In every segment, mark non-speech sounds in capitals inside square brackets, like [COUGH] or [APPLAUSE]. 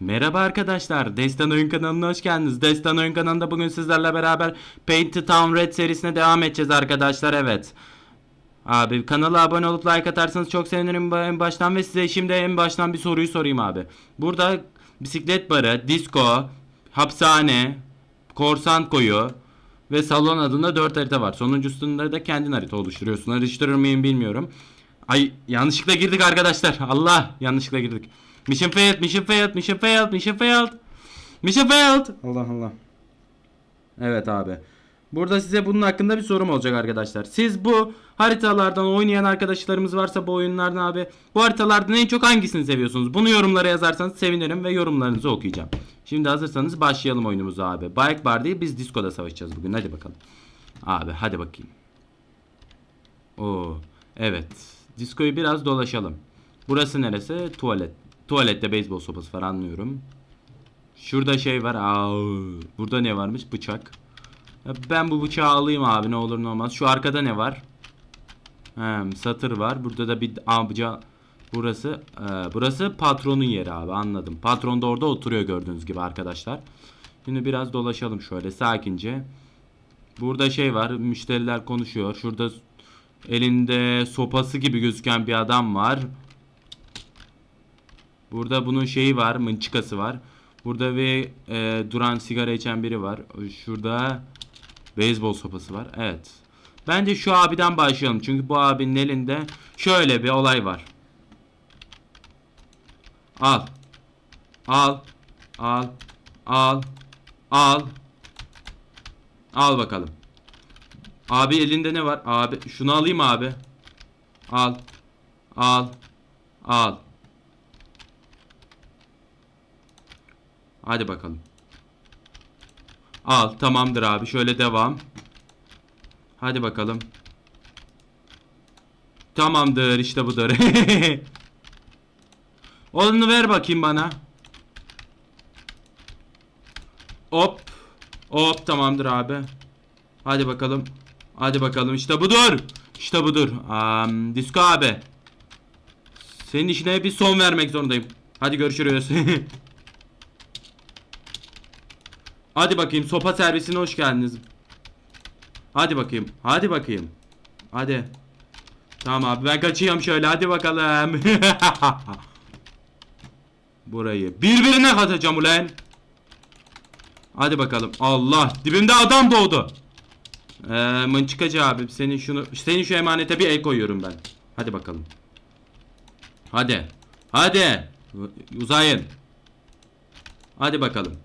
Merhaba arkadaşlar, Destan Oyun kanalına hoş geldiniz. Destan Oyun kanalında bugün sizlerle beraber Paint to Town Red serisine devam edeceğiz arkadaşlar, evet. Abi kanala abone olup like atarsanız çok sevinirim en baştan ve size şimdi en baştan bir soruyu sorayım abi. Burada bisiklet barı, disco, hapishane, korsan koyu ve salon adında 4 harita var. Sonuncusunda da kendin harita oluşturuyorsun. Araştırır mıyım bilmiyorum. Ay yanlışlıkla girdik arkadaşlar. Allah yanlışlıkla girdik. Mission failed, mission failed, mission failed, mission failed. Mission failed. Allah Allah. Evet abi. Burada size bunun hakkında bir sorum olacak arkadaşlar. Siz bu haritalardan oynayan arkadaşlarımız varsa bu oyunlardan abi bu haritalardan en çok hangisini seviyorsunuz? Bunu yorumlara yazarsanız sevinirim ve yorumlarınızı okuyacağım. Şimdi hazırsanız başlayalım oyunumuza abi. Bike Bar değil biz Disco'da savaşacağız bugün. Hadi bakalım. Abi hadi bakayım. Oo, evet. Diskoyu biraz dolaşalım. Burası neresi? Tuvalet. Tuvalette beyzbol sopası var anlıyorum. Şurada şey var. Aa, burada ne varmış? Bıçak. Ben bu bıçağı alayım abi ne olur ne olmaz. Şu arkada ne var? Hem satır var. Burada da bir amca burası e, burası patronun yeri abi anladım. Patron da orada oturuyor gördüğünüz gibi arkadaşlar. Şimdi biraz dolaşalım şöyle sakince. Burada şey var. Müşteriler konuşuyor. Şurada elinde sopası gibi gözüken bir adam var. Burada bunun şeyi var, mınçıkası var. Burada bir e, duran sigara içen biri var. Şurada beyzbol sopası var. Evet. Bence şu abiden başlayalım. Çünkü bu abinin elinde şöyle bir olay var. Al. Al. Al. Al. Al. Al bakalım. Abi elinde ne var? Abi şunu alayım abi. Al. Al. Al. Hadi bakalım. Al tamamdır abi şöyle devam. Hadi bakalım. Tamamdır işte budur. [LAUGHS] Onu ver bakayım bana. Hop. Hop tamamdır abi. Hadi bakalım. Hadi bakalım işte budur. İşte budur. Um, Disko abi. Senin işine bir son vermek zorundayım. Hadi görüşürüz. [LAUGHS] Hadi bakayım sopa servisine hoş geldiniz. Hadi bakayım. Hadi bakayım. Hadi. Tamam abi ben kaçıyorum şöyle hadi bakalım. [LAUGHS] Burayı birbirine katacağım ulan. Hadi bakalım. Allah dibimde adam doğdu. Ee, mınçıkacı abi senin şunu senin şu emanete bir el koyuyorum ben. Hadi bakalım. Hadi. Hadi. Uzayın. Hadi bakalım.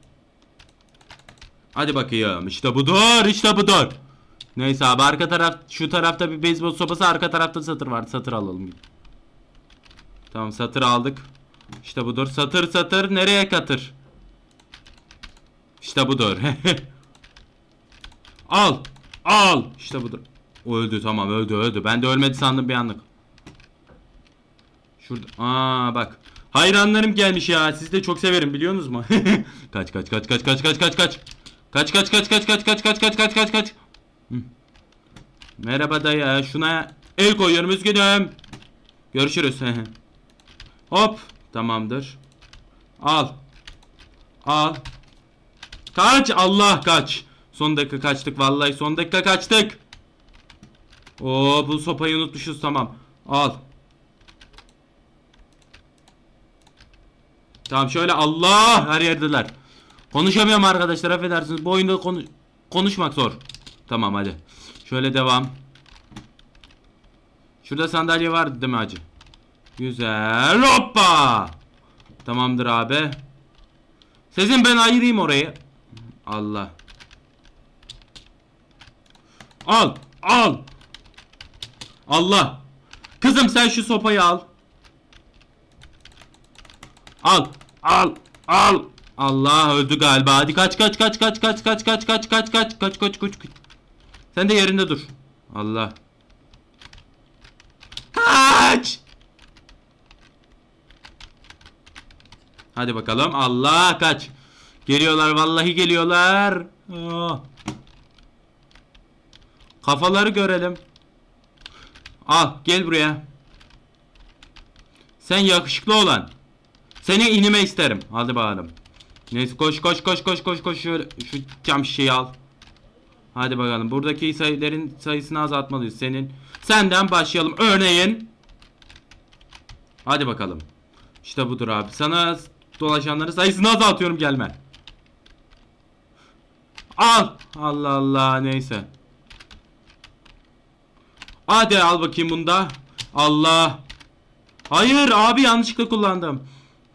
Hadi bakayım. İşte budur. işte budur. Neyse abi arka taraf şu tarafta bir beyzbol sopası arka tarafta satır var. Satır alalım. Tamam satır aldık. İşte budur. Satır satır nereye katır? İşte budur. [LAUGHS] al. Al. İşte budur. O öldü tamam öldü öldü. Ben de ölmedi sandım bir anlık. Şurada. Aa bak. Hayranlarım gelmiş ya. Sizi de çok severim biliyorsunuz mu? kaç kaç kaç kaç kaç kaç kaç kaç. Kaç kaç kaç kaç kaç kaç kaç kaç kaç kaç kaç. Merhaba dayı. Şuna el koyuyorum üzgünüm. Görüşürüz. Hop. Tamamdır. Al. Al. Kaç. Allah kaç. Son dakika kaçtık vallahi son dakika kaçtık. Oo bu sopayı unutmuşuz tamam. Al. Tamam şöyle Allah her yerdeler. Konuşamıyorum arkadaşlar affedersiniz. Bu oyunda konu konuşmak zor. Tamam hadi. Şöyle devam. Şurada sandalye vardı değil mi hacı? Güzel. Hoppa. Tamamdır abi. Sizin ben ayırayım orayı. Allah. Al. Al. Allah. Kızım sen şu sopayı al. Al. Al. Al. Allah öldü galiba. Hadi kaç kaç kaç kaç kaç kaç kaç kaç kaç kaç kaç kaç kaç Sen de yerinde dur. Allah. Kaç. Hadi bakalım. Allah kaç. Geliyorlar vallahi geliyorlar. Oh. Kafaları görelim. Al gel buraya. Sen yakışıklı olan. Seni inime isterim. Hadi bakalım. Neyse koş koş koş koş koş koş şu cam şişeyi al. Hadi bakalım. Buradaki sayıların sayısını azaltmalıyız senin. Senden başlayalım. Örneğin. Hadi bakalım. İşte budur abi. Sana dolaşanların sayısını azaltıyorum gelme. Al. Allah Allah neyse. Hadi al bakayım bunda. Allah. Hayır abi yanlışlıkla kullandım.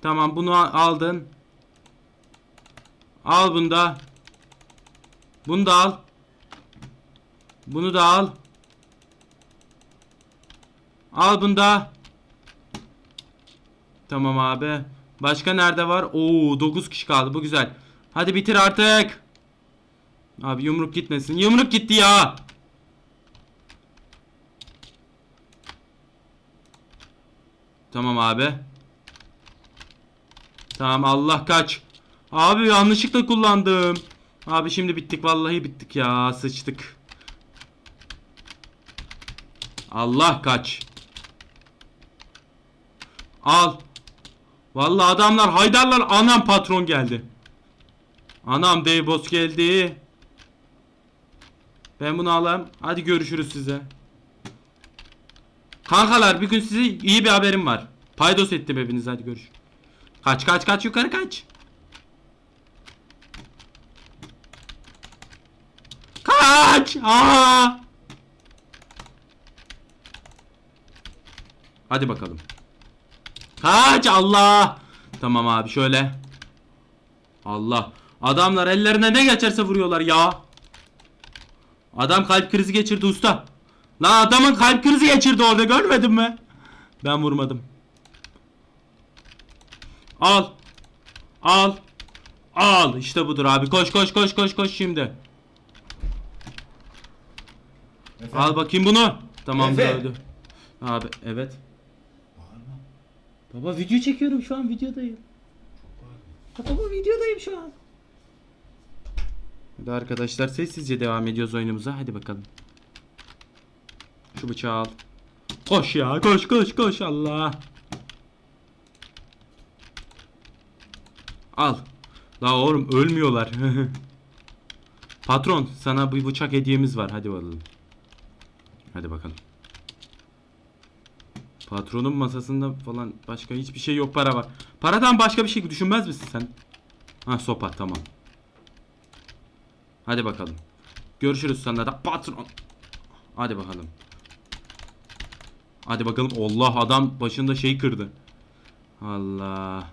Tamam bunu aldın. Al bunu da. Bunu da al. Bunu da al. Al bunu da. Tamam abi. Başka nerede var? Oo 9 kişi kaldı. Bu güzel. Hadi bitir artık. Abi yumruk gitmesin. Yumruk gitti ya. Tamam abi. Tamam Allah kaç. Abi yanlışlıkla kullandım. Abi şimdi bittik vallahi bittik ya sıçtık. Allah kaç. Al. Vallahi adamlar haydarlar anam patron geldi. Anam dev boss geldi. Ben bunu alayım. Hadi görüşürüz size. Kankalar bir gün size iyi bir haberim var. Paydos ettim hepiniz hadi görüş. Kaç kaç kaç yukarı kaç. Kaç! Aa! Hadi bakalım. Kaç Allah! Tamam abi şöyle. Allah. Adamlar ellerine ne geçerse vuruyorlar ya. Adam kalp krizi geçirdi usta. Lan adamın kalp krizi geçirdi orada görmedin mi? Ben vurmadım. Al. Al. Al. İşte budur abi. Koş koş koş koş koş şimdi. Efendim? Al bakayım bunu. Tamam Efe. öldü. Abi evet. Baba video çekiyorum şu an videodayım. Baba videodayım şu an. Hadi arkadaşlar sessizce devam ediyoruz oyunumuza. Hadi bakalım. Şu bıçağı al. Koş ya koş koş koş Allah. Al. La oğlum ölmüyorlar. [LAUGHS] Patron sana bir bıçak hediyemiz var. Hadi bakalım. Hadi bakalım. Patronun masasında falan başka hiçbir şey yok para var. Paradan başka bir şey düşünmez misin sen? Ha sopa tamam. Hadi bakalım. Görüşürüz sonra da patron. Hadi bakalım. Hadi bakalım. Allah adam başında şey kırdı. Allah.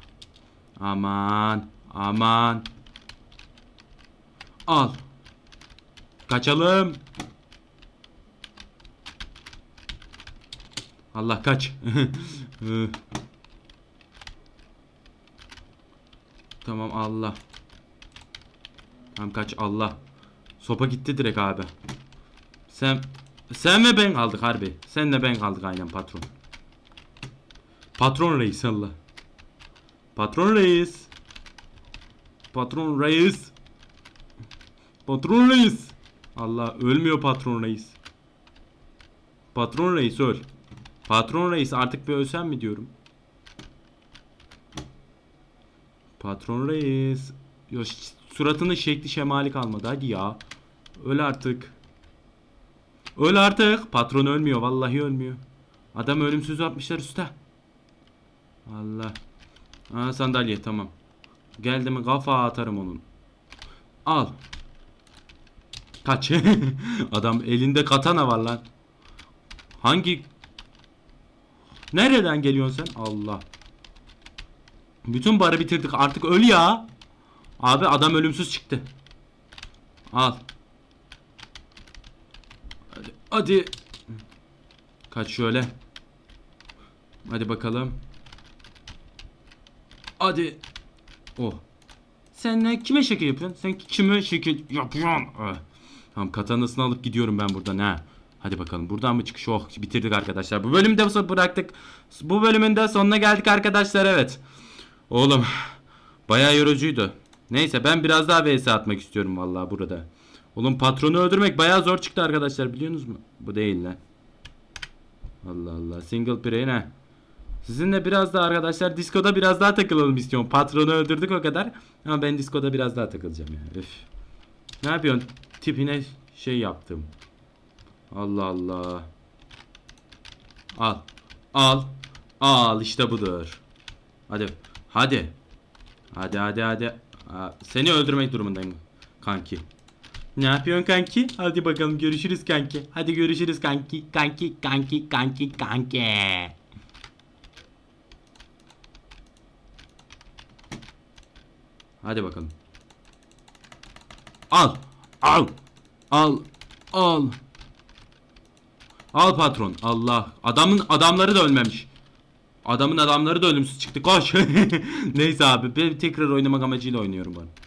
Aman. Aman. Al. Kaçalım. Allah kaç. [LAUGHS] Tamam Allah. Tamam kaç Allah. Sopa gitti direkt abi. Sen sen ve ben kaldık harbi. Senle ben kaldık aynen patron. Patron reis Allah. Patron reis. Patron reis. Patron reis. Allah ölmüyor patron reis. Patron reis öl. Patron reis artık bir ölsem mi diyorum. Patron reis. Yo, suratının şekli şemali kalmadı hadi ya. Öl artık. Öl artık. Patron ölmüyor vallahi ölmüyor. Adam ölümsüz atmışlar usta. Allah. Aa sandalye tamam. Geldi mi kafa atarım onun. Al. Kaç. [LAUGHS] Adam elinde katana var lan. Hangi Nereden geliyorsun sen? Allah. Bütün barı bitirdik. Artık öl ya. Abi adam ölümsüz çıktı. Al. Hadi. Kaç şöyle. Hadi bakalım. Hadi. Oh. Sen ne kime şekil yapıyorsun? Sen kime şekil yapıyorsun? Ah. Tamam katanasını alıp gidiyorum ben buradan ha. Hadi bakalım buradan mı çıkış? Oh bitirdik arkadaşlar. Bu bölümde bu bıraktık. Bu bölümün de sonuna geldik arkadaşlar evet. Oğlum bayağı yorucuydu. Neyse ben biraz daha vs atmak istiyorum vallahi burada. Oğlum patronu öldürmek bayağı zor çıktı arkadaşlar biliyorsunuz mu? Bu değil lan. Allah Allah single play ne? Sizinle biraz daha arkadaşlar diskoda biraz daha takılalım istiyorum. Patronu öldürdük o kadar. Ama ben diskoda biraz daha takılacağım ya. Üf. Ne yapıyorsun? Tipine şey yaptım. Allah Allah. Al. Al. Al işte budur. Hadi. Hadi. Hadi hadi hadi. Seni öldürmek durumundayım kanki. Ne yapıyorsun kanki? Hadi bakalım görüşürüz kanki. Hadi görüşürüz kanki. Kanki kanki kanki kanki. Hadi bakalım. Al. Al. Al. Al. Al patron. Allah. Adamın adamları da ölmemiş. Adamın adamları da ölümsüz çıktı. Koş. [LAUGHS] Neyse abi. Ben tekrar oynamak amacıyla oynuyorum ben.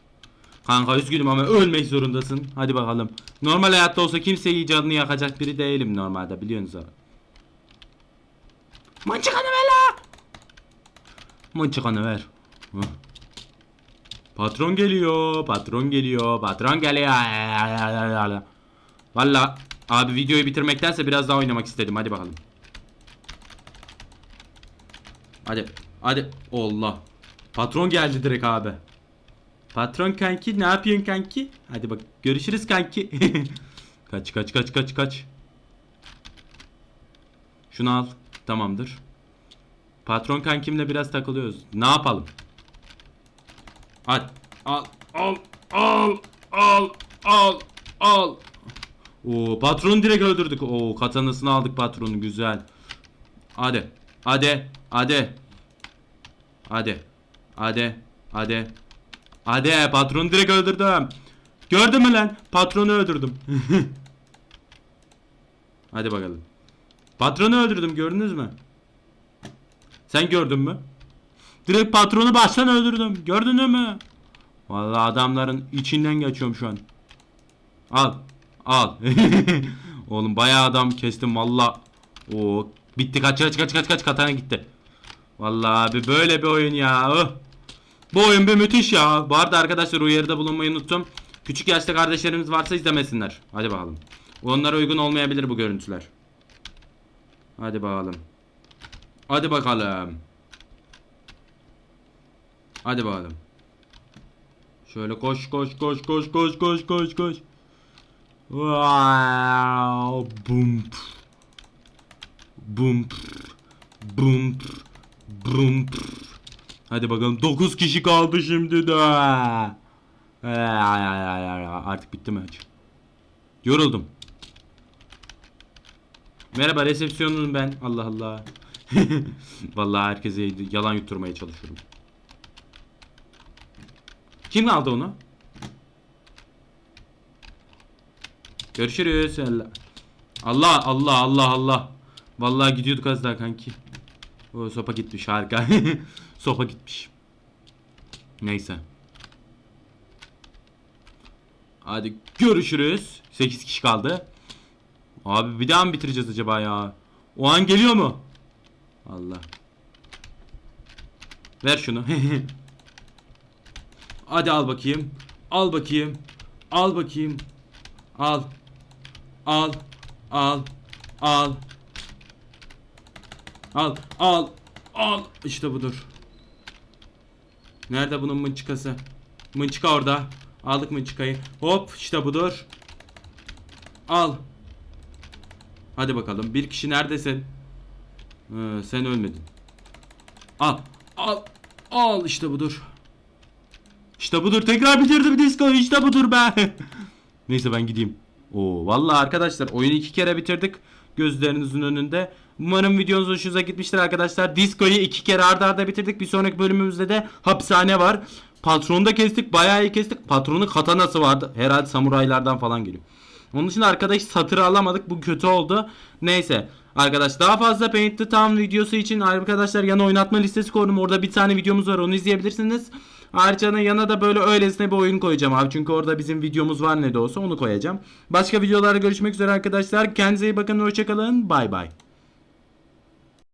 Kanka üzgünüm ama ölmek zorundasın. Hadi bakalım. Normal hayatta olsa kimseyi canını yakacak biri değilim normalde biliyorsunuz abi. Mınçıkanı ver la. Mınçıkanı ver. Hı. Patron geliyor. Patron geliyor. Patron geliyor. Valla abi videoyu bitirmektense biraz daha oynamak istedim. Hadi bakalım. Hadi. Hadi. Allah. Patron geldi direkt abi. Patron kanki ne yapıyorsun kanki? Hadi bak görüşürüz kanki. [LAUGHS] kaç kaç kaç kaç kaç. Şunu al. Tamamdır. Patron kankimle biraz takılıyoruz. Ne yapalım? Hadi. Al al al al al al. Oo patronu direkt öldürdük. Oo katanasını aldık patronu güzel. Hadi. Hadi. Hadi. Hadi. Hadi. Hadi. Hadi patronu direkt öldürdüm. Gördün mü lan? Patronu öldürdüm. [LAUGHS] Hadi bakalım. Patronu öldürdüm gördünüz mü? Sen gördün mü? Direkt patronu baştan öldürdüm. Gördün mü? Vallahi adamların içinden geçiyorum şu an. Al. Al. [LAUGHS] Oğlum bayağı adam kestim valla. Oo bitti kaç kaç kaç kaç kaç katana gitti. Vallahi abi böyle bir oyun ya. Oh. Bu oyun bir müthiş ya. Bu arada arkadaşlar uyarıda bulunmayı unuttum. Küçük yaşta kardeşlerimiz varsa izlemesinler. Hadi bakalım. Onlara uygun olmayabilir bu görüntüler. Hadi bakalım. Hadi bakalım. Hadi bakalım. Şöyle koş koş koş koş koş koş koş koş. Wow, bum. Bum. Bum. Bum. Hadi bakalım 9 kişi kaldı şimdi de. Ee, Artık bitti maç. Yoruldum. Merhaba resepsiyonunum ben. Allah Allah. [LAUGHS] Vallahi herkese yalan yutturmaya çalışıyorum. Kim aldı onu? Görüşürüz. Allah Allah Allah Allah. Vallahi gidiyorduk az daha kanki. O sopa gitmiş harika. [LAUGHS] sopa gitmiş. Neyse. Hadi görüşürüz. 8 kişi kaldı. Abi bir daha mı bitireceğiz acaba ya? O an geliyor mu? Allah. Ver şunu. [LAUGHS] Hadi al bakayım. Al bakayım. Al bakayım. Al. Al. Al. Al. Al. Al. Al. İşte budur. Nerede bunun mınçıkası? Mınçıka orada. Aldık mınçıkayı. Hop işte budur. Al. Hadi bakalım. Bir kişi neredesin? Ee, sen ölmedin. Al. Al. Al işte budur. İşte budur. Tekrar bitirdim disco. İşte budur be. [LAUGHS] Neyse ben gideyim. Oo vallahi arkadaşlar oyunu iki kere bitirdik gözlerinizin önünde. Umarım videonuz hoşunuza gitmiştir arkadaşlar. Disco'yu iki kere arda arda bitirdik. Bir sonraki bölümümüzde de hapishane var. Patronu da kestik. Bayağı iyi kestik. Patronun katanası vardı. Herhalde samuraylardan falan geliyor. Onun için arkadaş satırı alamadık. Bu kötü oldu. Neyse. Arkadaş daha fazla Paint the Town videosu için arkadaşlar yana oynatma listesi koydum. Orada bir tane videomuz var. Onu izleyebilirsiniz. Ayrıca yana da böyle öylesine bir oyun koyacağım abi. Çünkü orada bizim videomuz var ne de olsa onu koyacağım. Başka videolarda görüşmek üzere arkadaşlar. Kendinize iyi bakın. Hoşçakalın. Bay bay.